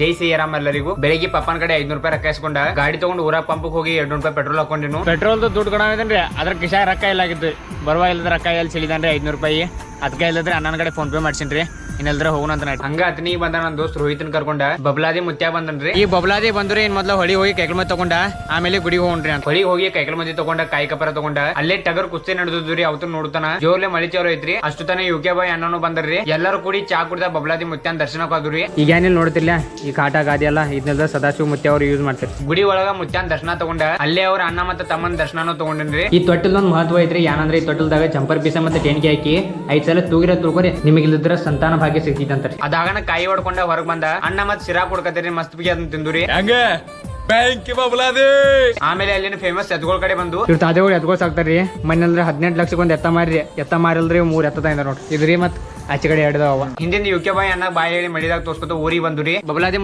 ಜೈ ಶ್ರೀರಾಮ್ ಎಲ್ಲರಿಗೂ. ಬೆಳಿಗ್ಗೆ ಪಪ್ಪನ ಕಡೆ ಐದ್ನೂರು ರೂಪಾಯಿ ರೊಕ್ಕ ಇಸ್ಕೊಂಡ ಗಾಡಿ ತಗೊಂಡು ಊರಾಗ ಪಂಪ್ ಹೋಗಿ ಎರಡು ರೂಪಾಯಿ ಪೆಟ್ರೋಲ್ ಹಾಕೊಂಡಿನು ಪೆಟ್ರೋಲ್ ದುಡ್ಡು ಕೊಡೋದನ್ರಿ ಅದ್ರ ಕಿಶಾಗ ರೊಕ್ಕ ಇಲ್ಲ ಆಗಿದ್ದು ಬರುವ ಇಲ್ಲದ ರೊಕ್ಕ ಎಲ್ಲಿ ಸಿಳಿದಾನ್ರಿ ಐದ್ನೂರು ರೂಪಾಯಿ? ಅದಕ್ಕೆ ಇಲ್ಲದ್ರೆ ಅಣ್ಣನ ಕಡೆ ಫೋನ್ ಪೇ ಮಾಡ್ಸಿನ್ರಿ. ಇನ್ನೆಲ್ದ್ರ ಹೋಗೋಣ ಅಂತ ನಾಟ್ ಹಂಗ ಅತ್ನಿ ಬಂದ ನನ್ನ ದೋಸ್ತ್ ರೋಹಿತನ್ ಕರ್ಕೊಂಡ ಬಬ್ಲಾದಿ ಮುತ್ಯ ಬಂದನ್ರಿ. ಈ ಬಬ್ಲಾದಿ ಬಂದ್ರೆ ಇನ್ ಮೊದ್ಲ ಹೊಳಿ ಹೋಗಿ ಕೈಕಲ್ ಮತ್ತೆ ತಗೊಂಡ ಆಮೇಲೆ ಗುಡಿ ಹೋಗ್ರಿ ಅಂತ. ಹೊಳಿ ಹೋಗಿ ಕೈಕಲ್ ಮಂದಿ ತಗೊಂಡ ಕಾಯಿ ಕಪರ ತಗೊಂಡ ಅಲ್ಲೇ ಟಗರ್ ಕುಸ್ತಿ ನಡೆದ್ರಿ ಅವತ್ತು ನೋಡ್ತಾನ. ಜೋರ್ಲೆ ಮಳಿ ಚೌರ ಐತ್ರಿ ಅಷ್ಟು ತಾನೆ ಯು ಕೆ ಬಾಯ್ ಅಣ್ಣನು ಬಂದ್ರಿ ಎಲ್ಲರೂ ಕೂಡಿ ಚಾ ಕುಡ್ದ ಬಬ್ಲಾದಿ ಮುತ್ಯನ್ ದರ್ಶನಕ್ಕೆ ಹೋದ್ರಿ ಈಗ ಏನಿಲ್ಲ ನೋಡ್ತಿರ್ಲ ಈ ಕಾಟ ಗಾದಿ ಅಲ್ಲ ಇದನ್ನೆಲ್ಲ ಸದಾಶಿವ ಮುತ್ಯ ಅವ್ರು ಯೂಸ್ ಮಾಡ್ತಾರೆ. ಗುಡಿ ಒಳಗ ಮುತ್ಯನ್ ದರ್ಶನ ತಗೊಂಡ ಅಲ್ಲೇ ಅವ್ರ ಅಣ್ಣ ಮತ್ತೆ ತಮ್ಮನ ದರ್ಶನ ತಗೊಂಡ್ರಿ ಈ ತೊಟ್ಟಲ್ದೊಂದು ಮಹತ್ವ ಐತ್ರಿ ಏನಂದ್ರೆ ಈ ತೊಟ್ಟಲ್ದಾಗ ಚಂಪರ್ ಪೀಸ ಮತ್ತೆ ಟೇಣಿಕೆ ಹಾಕಿ ಐದ್ ಸಲ ತೂಗಿರ ತುಳ್ಕೊರಿ ನಿಮಗಿಲ್ಲದ್ರ ಸಂತಾನ ಭಾಗ್ಯ ಸಿಗ್ತಿದಂತ್ರಿ ಅದಾಗಣ ಕಾಯಿ ಹೊಡ್ಕೊಂಡ ಹೊರಗ್ ಬಂದ ಅಣ್ಣ ಮತ್ ಸಿರಾ ಕೊಡ್ಕತ್ತೀರಿ ಮಸ್ತ್ ಬಿಗಿ ಅದನ್ನ ತಿಂದುರಿ. ಹೆಂಗ? ಬ್ಯಾಂಕ್ ಬಬ್ಲಾದಿ ಆಮೇಲೆ ಅಲ್ಲಿನ ಫೇಮಸ್ ಎತ್ಗೋಳ್ ಕಡೆ ಬಂದು ಇವ್ರ ತಾದೇಗಳು ಎತ್ಕೊಳ್ ಸಾಕ್ತಾರ್ರಿ. ಮನೆ ಅಂದ್ರೆ ಹದಿನೆಂಟು ಲಕ್ಷಕ್ಕೆ ಒಂದ್ ಎತ್ತ ಮಾರಿ ಎತ್ತ ಮಾರಿಲ್ರಿ ಮೂರ್ ಎತ್ತ ತಂದ ನೋಡ್ರಿ. ಇದ್ರಿ ಮತ್ ಆಚೆ ಕಡೆ ಎರಡದ ಹಿಂದಿನ ಹಿಂದಿಂದ ಯು ಕೆ ಬಾಯ್ ಅಣ್ಣ ಬಾಯಿ ಹೇಳಿ ಮಳಿದಾಗ ತೋರ್ಸ್ಕೊತ ಊರಿಗೆ ಬಂದ್ರಿ ಬಬಲಾದಿ